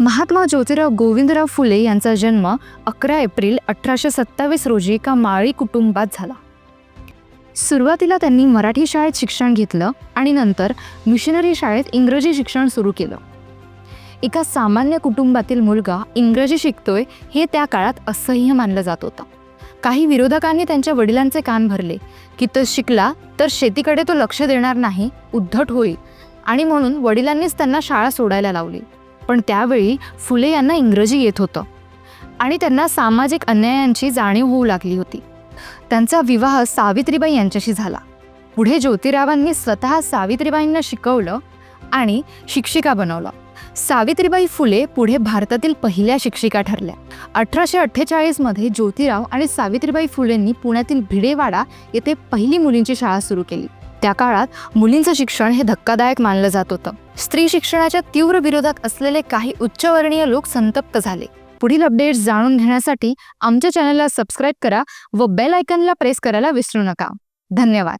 महात्मा ज्योतिराव गोविंदराव फुले यांचा जन्म अकरा एप्रिल अठराशे सत्तावीस रोजी एका माळी कुटुंबात झाला. सुरुवातीला त्यांनी मराठी शाळेत शिक्षण घेतलं आणि नंतर मिशनरी शाळेत इंग्रजी शिक्षण सुरू केलं. एका सामान्य कुटुंबातील मुलगा इंग्रजी शिकतोय हे त्या काळात असह्य मानलं जात होतं. काही विरोधकांनी त्यांच्या वडिलांचे कान भरले की तो शिकला तर शेतीकडे तो लक्ष देणार नाही उद्धट होईल आणि म्हणून वडिलांनीच त्यांना शाळा सोडायला लावली. पण त्यावेळी फुले यांना इंग्रजी येत होतं. आणि त्यांना सामाजिक अन्यायांची जाणीव होऊ लागली होती. त्यांचा विवाह सावित्रीबाई यांच्याशी झाला. पुढे ज्योतिरावांनी स्वतः सावित्रीबाईंना शिकवलं आणि शिक्षिका बनवलं. सावित्रीबाई फुले पुढे भारतातील पहिल्या शिक्षिका ठरल्या. अठराशे अठ्ठेचाळीसमध्ये ज्योतिराव आणि सावित्रीबाई फुलेंनी पुण्यातील भिडेवाडा येथे पहिली मुलींची शाळा सुरू केली. त्या काळात मुलींचं शिक्षण हे धक्कादायक मानलं जात होतं. स्त्री शिक्षणाच्या तीव्र विरोधात असलेले काही उच्चवर्णीय लोक संतप्त झाले. पुढील अपडेट्स जाणून घेण्यासाठी आमच्या चॅनलला सबस्क्राईब करा व बेल आयकनला प्रेस करायला विसरू नका. धन्यवाद.